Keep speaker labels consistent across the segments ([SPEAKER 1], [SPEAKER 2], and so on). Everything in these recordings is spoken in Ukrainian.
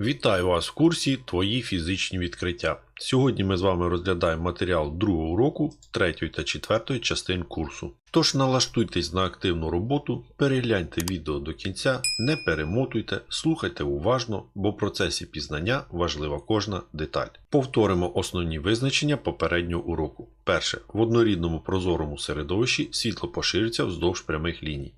[SPEAKER 1] Вітаю вас в курсі Твої фізичні відкриття. Сьогодні ми з вами розглядаємо матеріал другого уроку 3 та 4 частин курсу. Тож налаштуйтесь на активну роботу, перегляньте відео до кінця, не перемотуйте, слухайте уважно, бо в процесі пізнання важлива кожна деталь. Повторимо основні визначення попереднього уроку. Перше. В однорідному прозорому середовищі світло поширюється вздовж прямих ліній.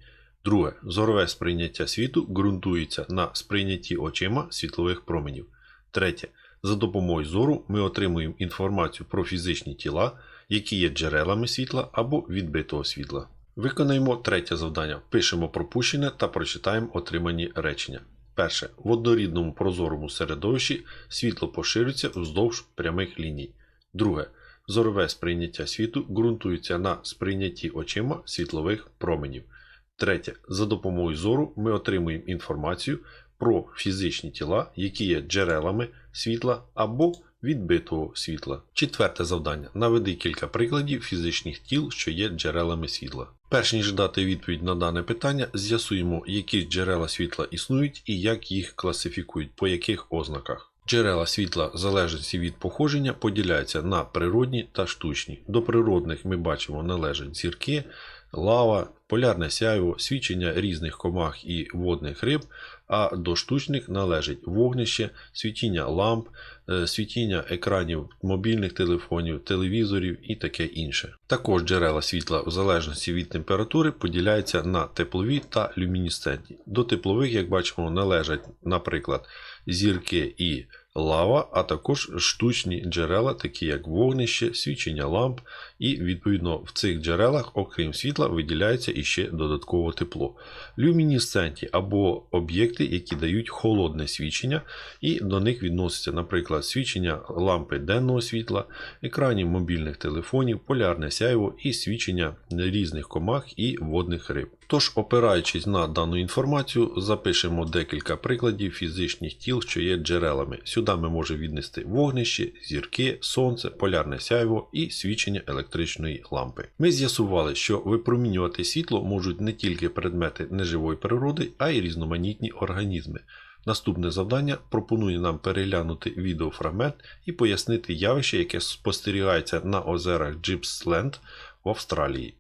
[SPEAKER 1] Друге, зорове сприйняття світу ґрунтується на сприйнятті очима світлових променів. Третє, за допомогою зору ми отримуємо інформацію про фізичні тіла, які є джерелами світла або відбитого світла. Виконаємо третє завдання. Пишемо пропущене та прочитаємо отримані речення. Перше. В однорідному прозорому середовищі світло поширюється вздовж прямих ліній. Друге. Зорове сприйняття світу ґрунтується на сприйнятті очима світлових променів. Третє. За допомогою зору ми отримуємо інформацію про фізичні тіла, які є джерелами світла або відбитого світла. Четверте завдання. Наведи кілька прикладів фізичних тіл, що є джерелами світла. Перш ніж дати відповідь на дане питання, з'ясуємо, які джерела світла існують і як їх класифікують, по яких ознаках. Джерела світла в залежності від походження поділяються на природні та штучні. До природних ми бачимо належать зірки, лава, полярне сяйво, свічення різних комах і водних риб, а до штучних належить вогнище, світіння ламп, е, світіння екранів мобільних телефонів, телевізорів і таке інше. Також джерела світла в залежності від температури поділяються на теплові та люмінесцентні. До теплових, як бачимо, належать, наприклад, зірки і лава, а також штучні джерела, такі як вогнище, свічення ламп, і відповідно в цих джерелах, окрім світла, виділяється іще додатково тепло. Люмінесценті або об'єкти, які дають холодне свічення, і до них відносяться, наприклад, свічення лампи денного світла, екранів мобільних телефонів, полярне сяйво і свічення різних комах і водних риб. Тож, опираючись на дану інформацію, запишемо декілька прикладів фізичних тіл, що є джерелами. Сюди ми можемо віднести вогнище, зірки, сонце, полярне сяйво і свічення електричної лампи. Ми з'ясували, що випромінювати світло можуть не тільки предмети неживої природи, а й різноманітні організми. Наступне завдання пропонує нам переглянути відеофрагмент і пояснити явище, яке спостерігається на озерах Gippsland в Австралії.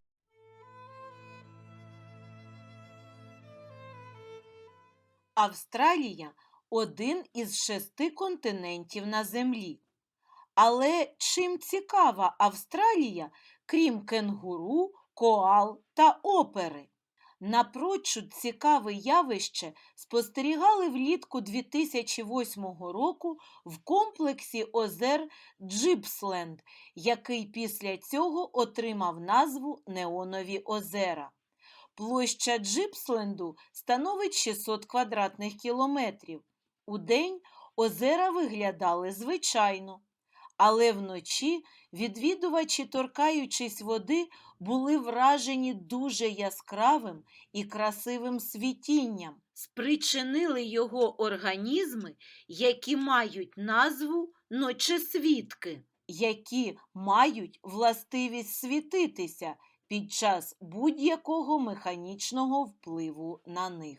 [SPEAKER 2] Австралія один із шести континентів на Землі. Але чим цікава Австралія, крім кенгуру, коал та опери? Напрочуд цікаве явище спостерігали влітку 2008 року в комплексі озер Джипсленд, який після цього отримав назву Неонові озера. Площа Джипсленду становить 600 квадратних кілометрів. Удень озера виглядали звичайно, але вночі відвідувачі, торкаючись води, були вражені дуже яскравим і красивим світінням. Спричинили його організми, які мають назву ночесвітки, які мають властивість світитися під час будь-якого механічного впливу на них.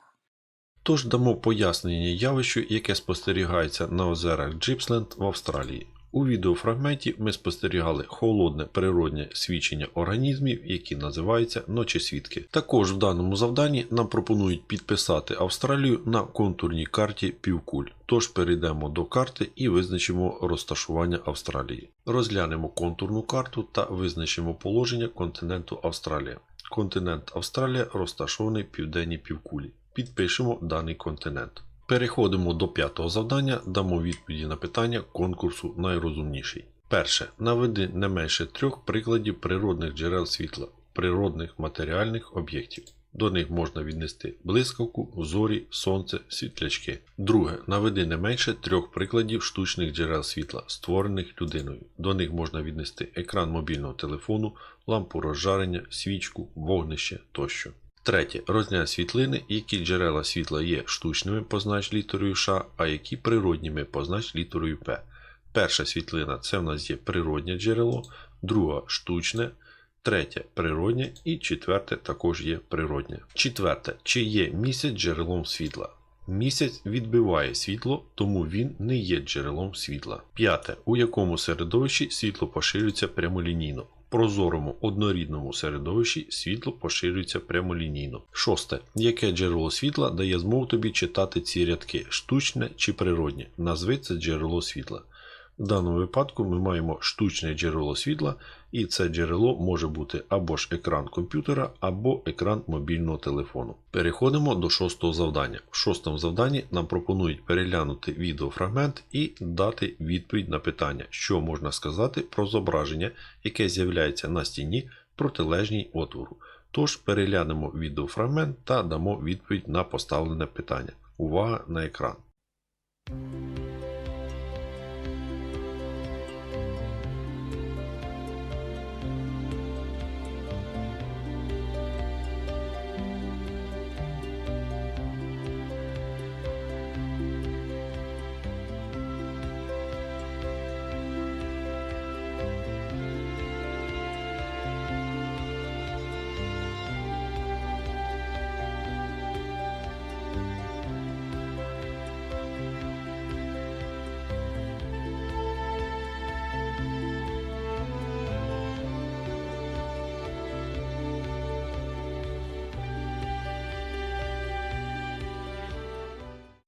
[SPEAKER 1] Тож дамо пояснення явищу, яке спостерігається на озерах Джипсленд в Австралії. У відеофрагменті ми спостерігали холодне природне свічення організмів, які називаються ночесвітки. Також в даному завданні нам пропонують підписати Австралію на контурній карті півкуль. Тож перейдемо до карти і визначимо розташування Австралії. Розглянемо контурну карту та визначимо положення континенту Австралія. Континент Австралія розташований південній півкулі. Підпишемо даний континент. Переходимо до п'ятого завдання, дамо відповіді на питання конкурсу найрозумніший. Перше. Наведи не менше трьох прикладів природних джерел світла, природних матеріальних об'єктів. До них можна віднести блискавку, зорі, сонце, світлячки. Друге. Наведи не менше трьох прикладів штучних джерел світла, створених людиною. До них можна віднести екран мобільного телефону, лампу розжарення, свічку, вогнище тощо. Третє. Розглянь світлини, які джерела світла є штучними, познач літерою Ш, а які природніми, познач літерою П. Перша світлина це в нас є природнє джерело, друга штучне, третє природнє і четверте також є природнє. Четверте. Чи є місяць джерелом світла? Місяць відбиває світло, тому він не є джерелом світла. П'яте. У якому середовищі світло поширюється прямолінійно. Прозорому однорідному середовищі світло поширюється прямолінійно. Шосте. Яке джерело світла дає змогу тобі читати ці рядки штучне чи природнє? Назви це джерело світла. В даному випадку ми маємо штучне джерело світла, і це джерело може бути або ж екран комп'ютера, або екран мобільного телефону. Переходимо до шостого завдання. В шостому завданні нам пропонують переглянути відеофрагмент і дати відповідь на питання, що можна сказати про зображення, яке з'являється на стіні протилежній отвору. Тож переглянемо відеофрагмент та дамо відповідь на поставлене питання. Увага на екран.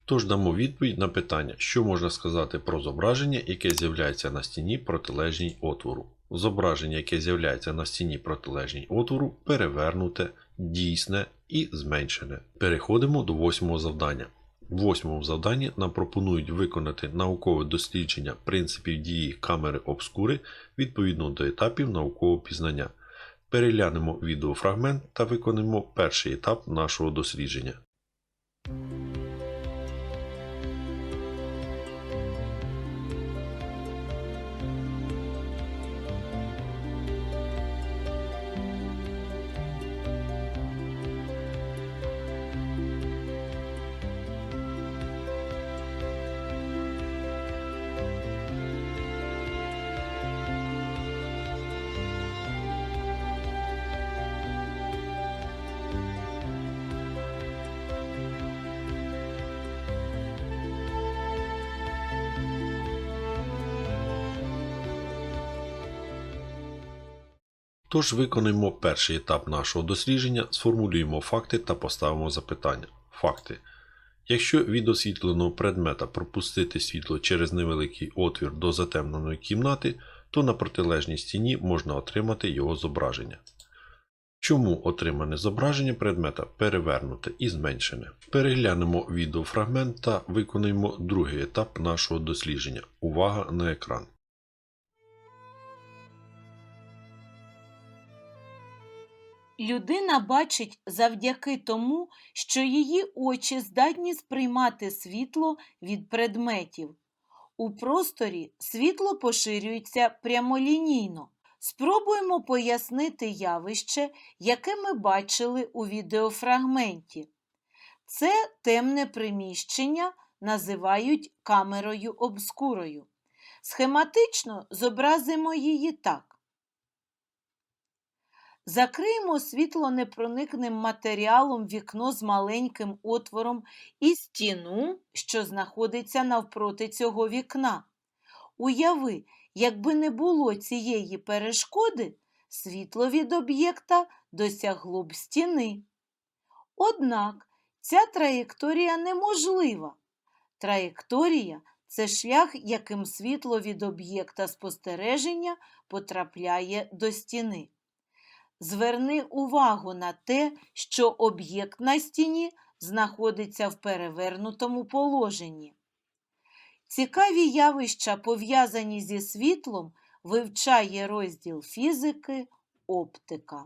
[SPEAKER 1] Тож дамо відповідь на питання, що можна сказати про зображення, яке з'являється на стіні протилежній отвору. Зображення, яке з'являється на стіні протилежній отвору, перевернуте, дійсне і зменшене. Переходимо до восьмого завдання. В восьмому завданні нам пропонують виконати наукове дослідження принципів дії камери обскури відповідно до етапів наукового пізнання. Переглянемо відеофрагмент та виконаємо перший етап нашого дослідження. Тож виконаємо перший етап нашого дослідження, сформулюємо факти та поставимо запитання. Факти. Якщо від освітленого предмета пропустити світло через невеликий отвір до затемненої кімнати, то на протилежній стіні можна отримати його зображення. Чому отримане зображення предмета перевернуте і зменшене? Переглянемо відеофрагмент та виконаємо другий етап нашого дослідження. Увага на екран.
[SPEAKER 2] Людина бачить завдяки тому, що її очі здатні сприймати світло від предметів. У просторі світло поширюється прямолінійно. Спробуємо пояснити явище, яке ми бачили у відеофрагменті. Це темне приміщення називають камерою обскурою. Схематично зобразимо її так. Закриємо світлонепроникним матеріалом вікно з маленьким отвором і стіну, що знаходиться навпроти цього вікна. Уяви, якби не було цієї перешкоди, світло від об'єкта досягло б стіни. Однак ця траєкторія неможлива. Траєкторія це шлях, яким світло від об'єкта спостереження потрапляє до стіни. Зверни увагу на те, що об'єкт на стіні знаходиться в перевернутому положенні. Цікаві явища, пов'язані зі світлом, вивчає розділ фізики оптика.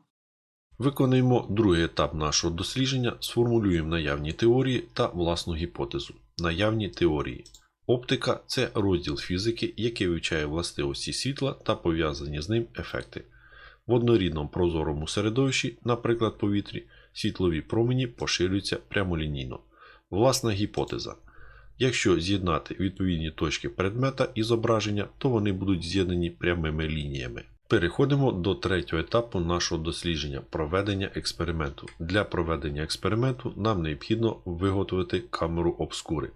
[SPEAKER 1] Виконаємо другий етап нашого дослідження, сформулюємо наявні теорії та власну гіпотезу. Наявні теорії. Оптика це розділ фізики, який вивчає властивості світла та пов'язані з ним ефекти. В однорідному прозорому середовищі, наприклад повітрі, світлові промені поширюються прямолінійно. Власна гіпотеза. Якщо з'єднати відповідні точки предмета і зображення, то вони будуть з'єднані прямими лініями. Переходимо до третього етапу нашого дослідження проведення експерименту. Для проведення експерименту нам необхідно виготовити камеру обскури.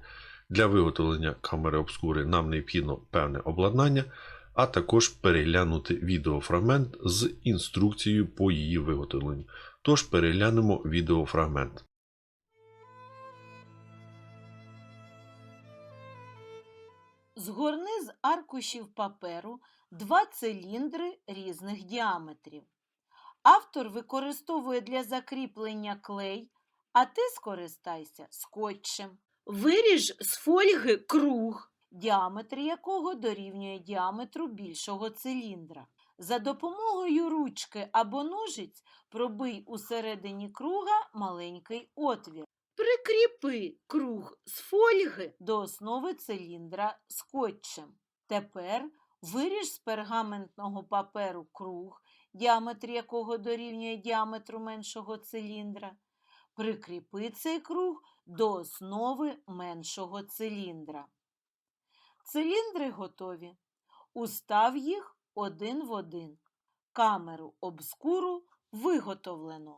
[SPEAKER 1] Для виготовлення камери обскури нам необхідно певне обладнання, а також переглянути відеофрагмент з інструкцією по її виготовленню. Тож переглянемо відеофрагмент.
[SPEAKER 2] Згорни з аркушів паперу два циліндри різних діаметрів. Автор використовує для закріплення клей, а ти скористайся скотчем. Виріж з фольги круг, діаметр якого дорівнює діаметру більшого циліндра. За допомогою ручки або ножиць пробий усередині круга маленький отвір. Прикріпи круг з фольги до основи циліндра скотчем. Тепер виріж з пергаментного паперу круг, діаметр якого дорівнює діаметру меншого циліндра. Прикріпи цей круг до основи меншого циліндра. Циліндри готові. Устав їх один в один. Камеру обскуру виготовлено.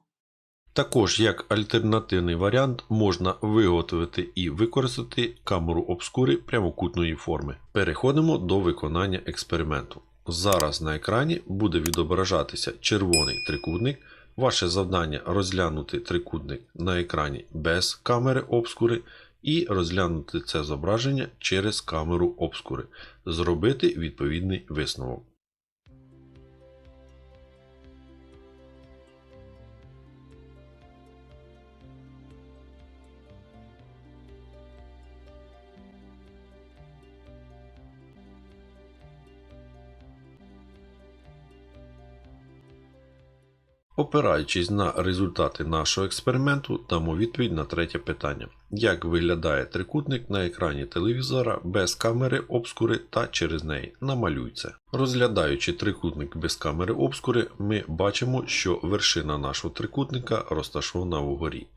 [SPEAKER 1] Також як альтернативний варіант можна виготовити і використати камеру обскури прямокутної форми. Переходимо до виконання експерименту. Зараз на екрані буде відображатися червоний трикутник. Ваше завдання розглянути трикутник на екрані без камери обскури і розглянути це зображення через камеру обскури. Зробити відповідний висновок. Опираючись на результати нашого експерименту, дамо відповідь на третє питання. Як виглядає трикутник на екрані телевізора без камери обскури та через неї? Намалюй. Розглядаючи трикутник без камери обскури, ми бачимо, що вершина нашого трикутника розташована вгорі.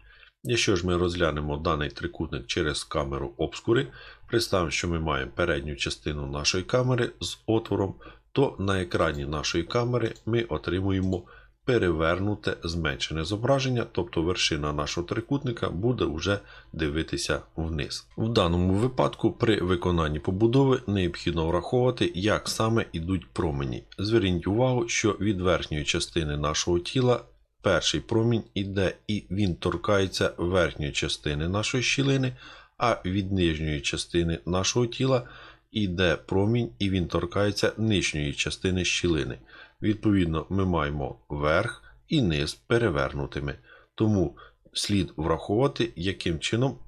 [SPEAKER 1] Якщо ж ми розглянемо даний трикутник через камеру обскури, представимо, що ми маємо передню частину нашої камери з отвором, то на екрані нашої камери ми отримуємо перевернуте зменшене зображення, тобто вершина нашого трикутника буде вже дивитися вниз. В даному випадку при виконанні побудови необхідно враховувати, як саме йдуть промені. Зверніть увагу, що від верхньої частини нашого тіла перший промінь іде і він торкається верхньої частини нашої щілини, а від нижньої частини нашого тіла іде промінь і він торкається нижньої частини щілини. Відповідно, ми маємо верх і низ перевернутими. Тому слід враховувати, яким чином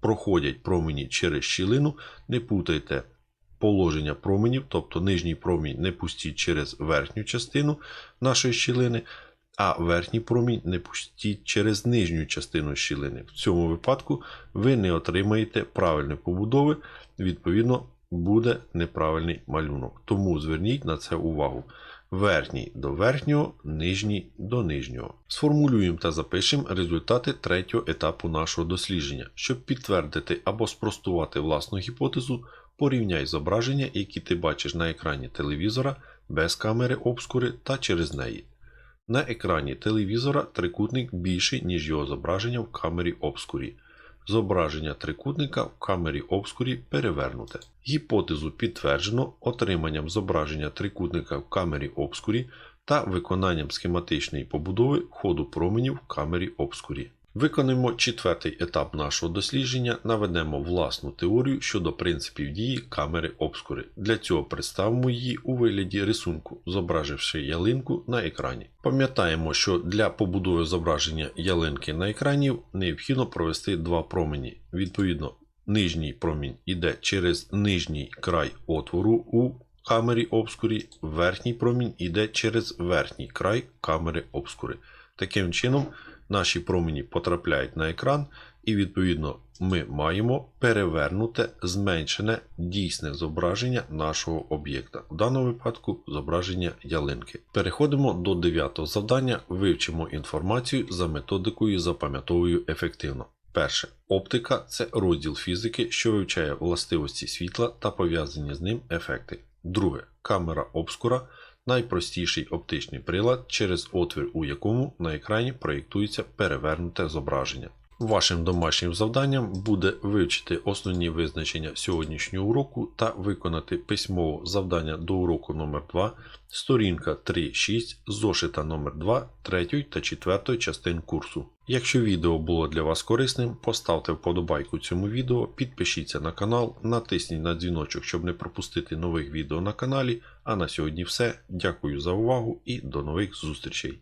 [SPEAKER 1] проходять промені через щілину. Не путайте положення променів, тобто нижній промінь не пустіть через верхню частину нашої щілини, а верхній промінь не пустіть через нижню частину щілини. В цьому випадку ви не отримаєте правильної побудови, відповідно, буде неправильний малюнок. Тому зверніть на це увагу верхній до верхнього, нижній до нижнього. Сформулюємо та запишемо результати третього етапу нашого дослідження. Щоб підтвердити або спростувати власну гіпотезу, порівняй зображення, які ти бачиш на екрані телевізора без камери обскури та через неї. На екрані телевізора трикутник більший, ніж його зображення в камері обскурі. Зображення трикутника в камері обскурі перевернуте. Гіпотезу підтверджено отриманням зображення трикутника в камері обскурі та виконанням схематичної побудови ходу променів в камері обскурі. Виконаємо четвертий етап нашого дослідження, наведемо власну теорію щодо принципів дії камери обскури. Для цього представимо її у вигляді рисунку, зображивши ялинку на екрані. Пам'ятаємо, що для побудови зображення ялинки на екрані необхідно провести два промені. Відповідно, нижній промінь іде через нижній край отвору у камері обскурі, верхній промінь іде через верхній край камери обскури. Таким чином, наші промені потрапляють на екран, і відповідно ми маємо перевернуте зменшене дійсне зображення нашого об'єкта, в даному випадку зображення ялинки. Переходимо до дев'ятого завдання, вивчимо інформацію за методикою запам'ятовую ефективно. Перше. Оптика це розділ фізики, що вивчає властивості світла та пов'язані з ним ефекти. Друге. Камера обскура найпростіший оптичний прилад, через отвір у якому на екрані проєктується перевернуте зображення. Вашим домашнім завданням буде вивчити основні визначення сьогоднішнього уроку та виконати письмово завдання до уроку номер 2 сторінка 3.6 зошита номер 2 3 та 4 частин курсу. Якщо відео було для вас корисним, поставте вподобайку цьому відео, підпишіться на канал, натисніть на дзвіночок, щоб не пропустити нових відео на каналі. А на сьогодні все. Дякую за увагу і до нових зустрічей.